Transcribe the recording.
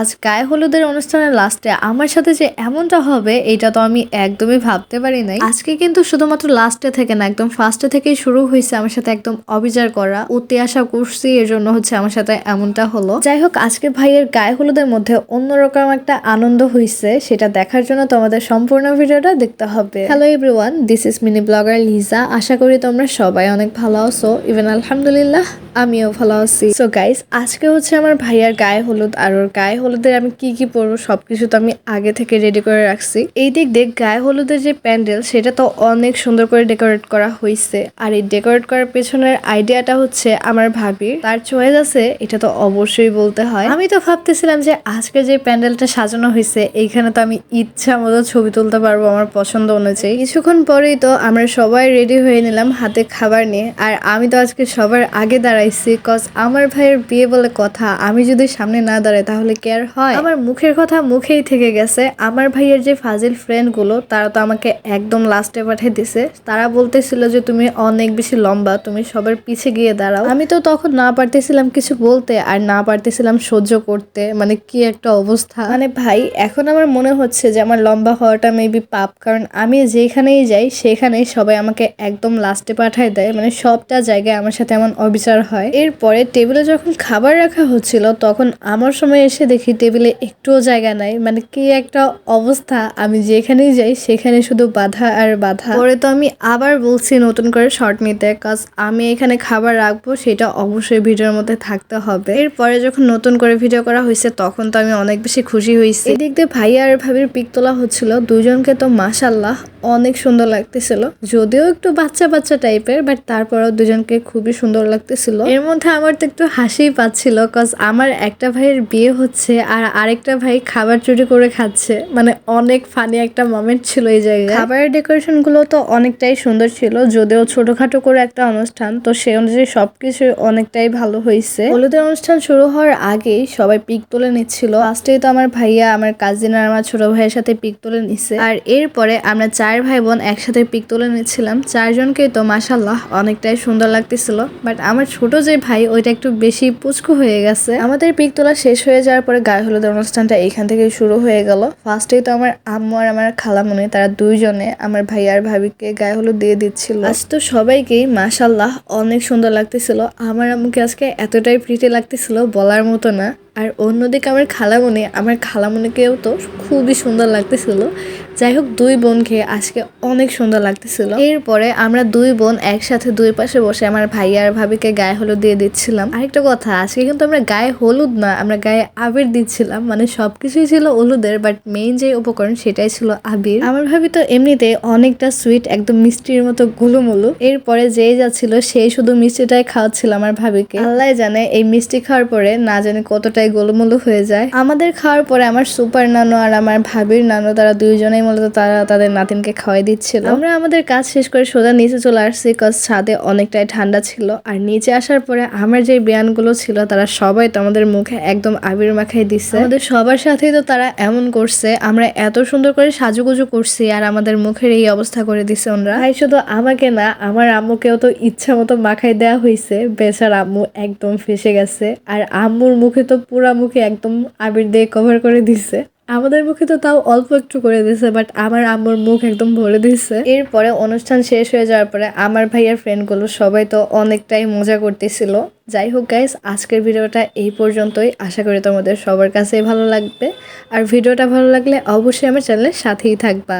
আজ গায়ে হলুদের অনুষ্ঠানের লাস্টে আমার সাথে যে এমনটা হবে, এটা তো আমি একদমই ভাবতে পারি নাই। আজকে কিন্তু শুধুমাত্র লাস্টে থেকে না, একদম ফার্স্টে থেকেই শুরু হয়েছে আমার সাথে একদম অবিচার করা অতি আশা করছি এর জন্য হচ্ছে আমার সাথে এমনটা হলো। যাই হোক, আজকে ভাইয়ের গায়ে হলুদের মধ্যে অন্যরকম একটা আনন্দ হয়েছে, সেটা দেখার জন্য তোমাদের সম্পূর্ণ ভিডিওটা দেখতে হবে। Hello everyone this is mini blogger Liza আশা করি তোমরা সবাই অনেক ভালো আছো। ইভেন আলহামদুলিল্লাহ। আমিও ভালো আছি। সো গাইস আজকে হচ্ছে আমার ভাইয়ার গায়ে হলুদ আর ওর গায়ে হলুদের আমি কি কি পরবো সবকিছু তো আমি আগে থেকে রেডি করে রাখছি। এই দিক দেখ গায়ে হলুদের যে প্যান্ডেল, সেটা তো অনেক সুন্দর করে ডেকোরেট করা হয়েছে আর এই ডেকোরেট করার পেছনের আইডিয়াটা হচ্ছে আমার ভাবির। তার চয়েস আছে, এটা তো অবশ্যই বলতে হয়। আমি তো ভাবতেছিলাম যে আজকে যে প্যান্ডেলটা সাজানো হয়েছে এইখানে তো আমি ইচ্ছা মতো ছবি তুলতে পারব আমার পছন্দ অনুযায়ী। কিছুক্ষণ পরেই তো আমরা সবাই রেডি হয়ে নিলাম হাতে খাবার নিয়ে। আর আমি তো আজকে সবার আগে দাঁড়াইছি কজ আমার ভাইয়ের বিয়ে বলে কথা, আমি যদি সামনে না দাঁড়াই তাহলে কি আর হয় আমার মুখের কথা মুখেই থেকে গেছে। আমার ভাইয়ের যে ফাজিল ফ্রেন্ডগুলো তারা তো আমাকে একদম লাস্টে পাঠিয়ে দিছে। তারা বলতেছিল যে, তুমি অনেক বেশি লম্বা, তুমি সবার পিছে গিয়ে দাঁড়াও। আমি তো তখন না পারতেছিলাম কিছু বলতে আর না পারতেছিলাম সহ্য করতে মানে কি একটা অবস্থা। মানে ভাই, এখন আমার মনে হচ্ছে যে, আমার লম্বা হওয়াটা মেবি পাপ, কারণ আমি যেখানেই যাই, সেখানেই সবাই আমাকে একদম লাস্টে পাঠায় দেয়। মানে সবটা জায়গায় আমার সাথে এমন অবিচার হয়। এরপরে টেবিলে যখন খাবার রাখা হচ্ছিল, তখন আমার সময় এসে দেখি টেবিলে একটুও জায়গা নাই। মানে কি একটা অবস্থা, আমি যেখানেই যাই সেখানে শুধু বাধা আর বাধা। পরে তো আমি আবার বলছি নতুন করে শর্ট নিতে কাজ আমি এখানে খাবার রাখব, সেটা অবশ্যই ভিডিওর মধ্যে থাকতে হবে। এরপরে যখন নতুন করে ভিডিও করা হয়েছে, তখন তো আমি অনেক বেশি খুশি হয়েছি। এদিক দিয়ে ভাইয়া আর ভাবির পিক তোলা হচ্ছিল, দুজনকে তো মাসাল্লাহ অনেক সুন্দর লাগতেছিল। যদিও একটু বাচ্চা বাচ্চা টাইপের বাট তারপরেও দুজনকে খুবই সুন্দর লাগতেছিল। এর মধ্যে আমার তো একটু হাসিই পাচ্ছিল কজ আমার একটা ভাইয়ের বিয়ে হচ্ছে আর আরেকটা ভাই খাবার চুরি করে খাচ্ছে। মানে অনেক ফানি একটা মোমেন্ট ছিল এই জায়গায়। খাবারের ডেকোরেশনগুলো তো অনেকটাই সুন্দর ছিল যদিও ছোটখাটো করে একটা অনুষ্ঠান তো সেই অনুযায়ী সবকিছু অনেকটাই ভালো হয়েছে হলুদের অনুষ্ঠান শুরু হওয়ার আগেই সবাই পিক তুলে নিচ্ছিল। ফার্স্টেই তো আমার ভাইয়া আমার কাজিন আর আমার ছোট ভাইয়ের সাথে পিক তুলে নিচ্ছে আর এরপরে আমরা চার ভাই বোন একসাথে পিক তুলে নিচ্ছিলাম। চারজনকেই তো মাসাল্লাহ অনেকটাই সুন্দর লাগতেছিল বাট আমার ছোট যে ভাই, ওইটা একটু বেশি পুচকু হয়ে গেছে। আমাদের পিক তোলা শেষ হয়ে যাওয়ার পরে গায়ে হলুদ অনুষ্ঠানটা এখান থেকে শুরু হয়ে গেল। ফার্স্টে তো আমার আম্মু আর আমার খালামুনি, তারা দুইজনে আমার ভাই আর ভাবিকে গায়ে হলুদ দিয়ে দিচ্ছিল। আজ তো সবাইকেই মাসাল্লাহ অনেক সুন্দর লাগতেছিল। আমার আম্মুকে আজকে এতটাই প্রীতি লাগতেছিল বলার মতো না। আর অন্যদিকে আমার খালামণি আমার খালামণিকেও তো খুবই সুন্দর লাগতেছিল। যাই হোক, দুই বোনকে আজকে অনেক সুন্দর লাগতেছিল। এরপরে আমরা দুই বোন একসাথে দুই পাশে বসে আমার ভাই আর ভাবিকে গায়ে হলুদ দিয়ে দিচ্ছিলাম। আরেকটা কথা, আজকে কিন্তু আমরা গায়ে হলুদ না, আমরা গায়ে আবির দিচ্ছিলাম। মানে সবকিছুই ছিল হলুদের বাট মেইন যে উপকরণ সেটাই ছিল আবির। আমার ভাবি তো এমনিতে অনেকটা সুইট একদম মিষ্টির মতো গুলুমুলু। এরপরে যেই যাচ্ছিল, সেই শুধু মিষ্টিটাই খাওয়াচ্ছিল আমার ভাবিকে। আল্লাহ জানে এই মিষ্টি খাওয়ার পরে না জানি কতটাই গোলমুলু হয়ে যায়। আমাদের খাওয়ার পরে আমার সুপার নানু আর আমার ভাবির নানু তারা দুইজনেই মূলত তারা তাদের নাতিনকে খাওয়াই দিচ্ছিল। আমরা আমাদের কাজ শেষ করে সোজা নিচে চলে আসছি কজ ছাদে অনেকটাই ঠান্ডা ছিল। আর নিচে আসার পরে আমার যে বিয়ানগুলো ছিল তারা সবাই তো আমাদের মুখে একদম আবির মাখাই দিচ্ছে আমাদের সবার সাথেই তো তারা এমন করছে আমরা এত সুন্দর করে সাজুগুজু করছি আর আমাদের মুখের এই অবস্থা করে দিছে ওনরা। ভাই শুধু আমাকে না আমার আম্মুকেও তো ইচ্ছা মতো মাখাই দেওয়া হয়েছে বেচার আম্মু একদম ফেসে গেছে। আর আম্মুর মুখে তো পুরা মুখে একদম আবির দিয়ে কভার করে দিছে। আমাদের মুখে তো তাও অল্প একটু করে দিছে বাট আমার আম্মুর মুখ একদম ভরে দিছে। এরপরে অনুষ্ঠান শেষ হয়ে যাওয়ার পরে আমার ভাইয়ার ফ্রেন্ডগুলো সবাই তো অনেকটাই মজা করতেছিল। যাই হোক গাইস আজকের ভিডিওটা এই পর্যন্তই। আশা করি তোমাদের সবার কাছেই ভালো লাগবে। আর ভিডিওটা ভালো লাগলে অবশ্যই আমার চ্যানেলের সাথেই থাকবা।